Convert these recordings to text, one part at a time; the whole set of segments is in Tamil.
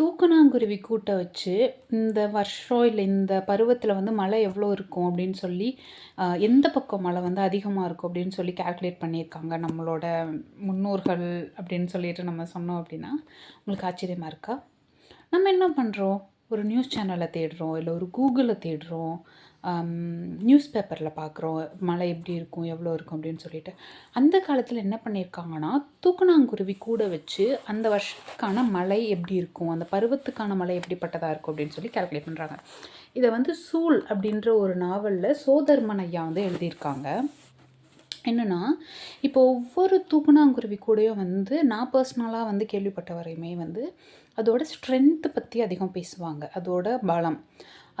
தூக்கணாங்குருவி கூட்ட வச்சு, இந்த வருஷம் இல்லை இந்த பருவத்தில் வந்து மழை எவ்வளோ இருக்கும் அப்படின்னு சொல்லி, எந்த பக்கம் மழை வந்து அதிகமாக இருக்கும் அப்படின்னு சொல்லி கால்குலேட் பண்ணியிருக்காங்க நம்மளோட முன்னோர்கள் அப்படின்னு சொல்லிட்டு நம்ம சொன்னோம் அப்படின்னா, உங்களுக்கு ஆச்சரியமாக இருக்கா? நம்ம என்ன பண்ணுறோம் ஒரு நியூஸ் சேனலை தேடுறோம், இல்லை ஒரு கூகுளை தேடுறோம், நியூஸ் பேப்பரில் பார்க்குறோம். மழை எப்படி இருக்கும்? எவ்வளோ இருக்கும்? அப்படின்னு சொல்லிட்டு. அந்த காலத்தில் என்ன பண்ணியிருக்காங்கன்னா, தூக்கணாங்குருவி கூட வச்சு, அந்த வருஷத்துக்கான மழை எப்படி இருக்கும்? அந்த பருவத்துக்கான மழை எப்படிப்பட்டதாக இருக்கும்? அப்படின்னு சொல்லி கால்குலேட் பண்ணுறாங்க இதை வந்து "சூல்" அப்படின்ற ஒரு நாவலில் சோதர்மன் ஐயா வந்து எழுதியிருக்காங்க. என்னென்னா இப்போ ஒவ்வொரு தூக்குனாங்குருவி கூடயும் வந்து நான் பர்சனலாக வந்து கேள்விப்பட்ட வரையுமே வந்து, அதோட ஸ்ட்ரென்த்து பற்றி அதிகம் பேசுவாங்க. அதோட பலம்.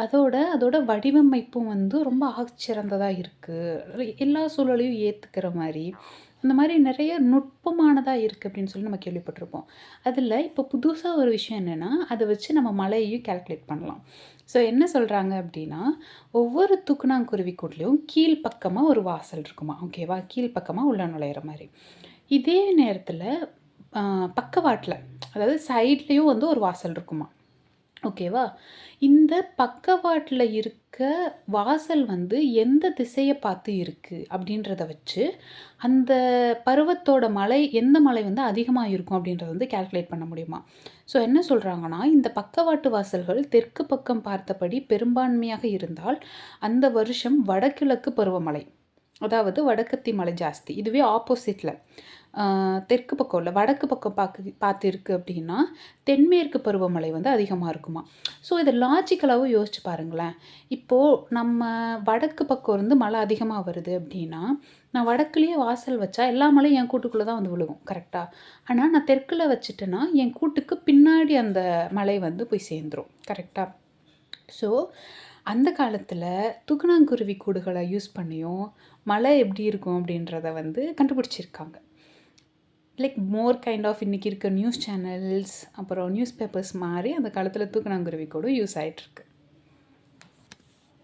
அதோட அதோட வடிவமைப்பும் வந்து ரொம்ப ஆகச்சிறந்ததாக இருக்குது எல்லா சூழலையும் ஏற்றுக்கிற மாதிரி அந்த மாதிரி நிறைய நுட்பமானதாக இருக்குது அப்படின்னு சொல்லி நம்ம கேள்விப்பட்டிருப்போம். அதில் இப்போ புதுசாக ஒரு விஷயம் என்னன்னா, அதை வச்சு நம்ம மழையையும் கால்குலேட் பண்ணலாம். ஸோ என்ன சொல்கிறாங்க அப்படின்னா, ஒவ்வொரு தூக்குனாங்குருவி கூட்லேயும் கீழ் ஒரு வாசல் இருக்குமா ஓகேவா? கீழ் பக்கமா உள்ள நுழையிற மாதிரி இதே நேரத்தில் பக்கவாட்டில் அதாவது சைட்லேயும் வந்து ஒரு வாசல் இருக்குமா ஓகேவா? இந்த பக்கவாட்டில் இருக்க வாசல் வந்து எந்த திசையை பார்த்து இருக்குது அப்படின்றத வச்சு, அந்த பருவத்தோட மலை எந்த மலை வந்து அதிகமாக இருக்கும் அப்படின்றத வந்து கால்குலேட் பண்ண முடியுமா ஸோ என்ன சொல்கிறாங்கன்னா இந்த பக்கவாட்டு வாசல்கள் தெற்கு பக்கம் பார்த்தபடி பெரும்பான்மையாக இருந்தால், அந்த வருஷம் வடகிழக்கு பருவமழை. அதாவது வடக்கத்தி மலை ஜாஸ்தி. இதுவே ஆப்போசிட்டில் தெற்கு பக்கம் இல்லை வடக்கு பக்கம் பார்க்க பார்த்துருக்கு அப்படின்னா, தென்மேற்கு பருவமழை வந்து அதிகமாக இருக்குமா ஸோ இதை லாஜிக்கலாகவும் யோசிச்சு பாருங்களேன். இப்போது நம்ம வடக்கு பக்கம் இருந்து மழை அதிகமாக வருது அப்படின்னா, நான் வடக்குலேயே வாசல் வச்சா எல்லா மழையும் என் கூட்டுக்குள்ளே தான் வந்து விழுகும். கரெக்டாக ஆனால் நான் தெற்கில் வச்சுட்டேன்னா, என் கூட்டுக்கு பின்னாடி அந்த மழை வந்து போய் சேர்ந்துரும். கரெக்டாக ஸோ அந்த காலத்தில் தூக்கணாங்குருவி கூடுகளை யூஸ் பண்ணியும், மழை எப்படி இருக்கும் அப்படின்றத வந்து கண்டுபிடிச்சிருக்காங்க. லைக் மோர் கைண்ட் ஆஃப் இன்றைக்கி இருக்க நியூஸ் சேனல்ஸ், அப்புறம் நியூஸ் பேப்பர்ஸ் மாதிரி அந்த காலத்தில் தூக்கணாங்குருவி கூட யூஸ் ஆகிட்டுருக்கு